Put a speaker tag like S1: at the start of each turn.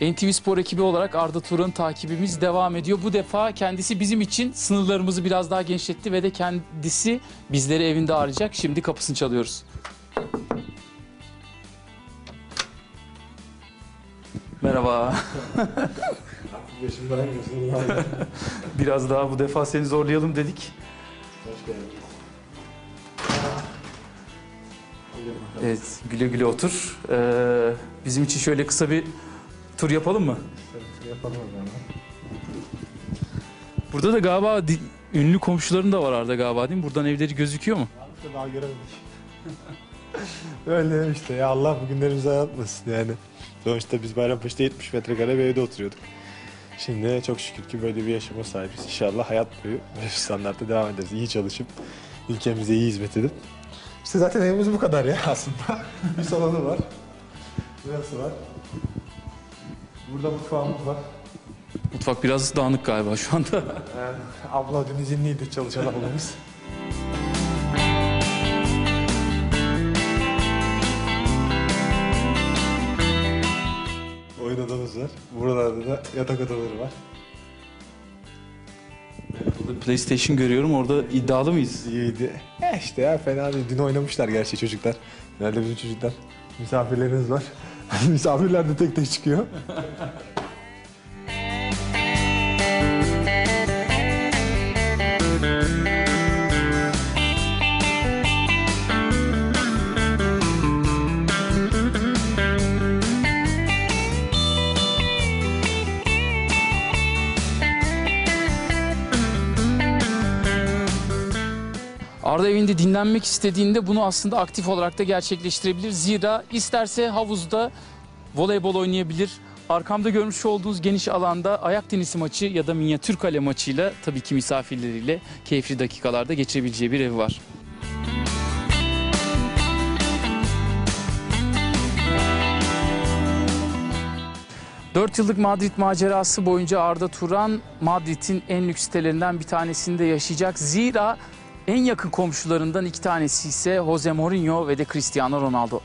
S1: NTV Spor ekibi olarak Arda Turan'ın takibimiz devam ediyor. Bu defa kendisi bizim için sınırlarımızı biraz daha genişletti ve de kendisi bizleri evinde ağırlayacak. Şimdi kapısını çalıyoruz. Merhaba. Biraz daha bu defa seni zorlayalım dedik.
S2: Hoş geldin.
S1: Evet, güle güle otur. Ee, bizim için şöyle kısa bir tur yapalım mı?
S2: Yapalım o zaman.
S1: Burada da galiba di- ünlü komşuların da var Arda galiba değil mi? Buradan evleri gözüküyor mu?
S2: İşte daha göremedik. Öyle işte ya Allah bugünlerimizi hayatmasın yani. Sonuçta biz Bayrampaşa'da 70 metrekare bir evde oturuyorduk. Şimdi çok şükür ki böyle bir yaşama sahibiz. İnşallah hayat boyu böyle standartta devam ederiz. İyi çalışıp ülkemize iyi hizmet edip. İşte zaten evimiz bu kadar ya aslında. bir salonu var. Burası var. Burada mutfağımız var.
S1: Mutfak biraz dağınık galiba şu anda.
S2: Yani abla dün izinliydi çalışan ablamız. Oyun odamız var. Buralarda da yatak odaları var.
S1: PlayStation görüyorum. Orada iddialı mıyız?
S2: İyiydi. E işte ya fena değil. Dün oynamışlar gerçi çocuklar. Nerede bizim çocuklar? Misafirleriniz var. Misafirler de tek tek çıkıyor.
S1: Arda evinde dinlenmek istediğinde bunu aslında aktif olarak da gerçekleştirebilir. Zira isterse havuzda voleybol oynayabilir. Arkamda görmüş olduğunuz geniş alanda ayak tenisi maçı ya da minyatür kale maçıyla tabii ki misafirleriyle keyifli dakikalarda geçirebileceği bir ev var. Dört yıllık Madrid macerası boyunca Arda Turan Madrid'in en lüks sitelerinden bir tanesinde yaşayacak. Zira en yakın komşularından iki tanesi ise Jose Mourinho ve de Cristiano Ronaldo.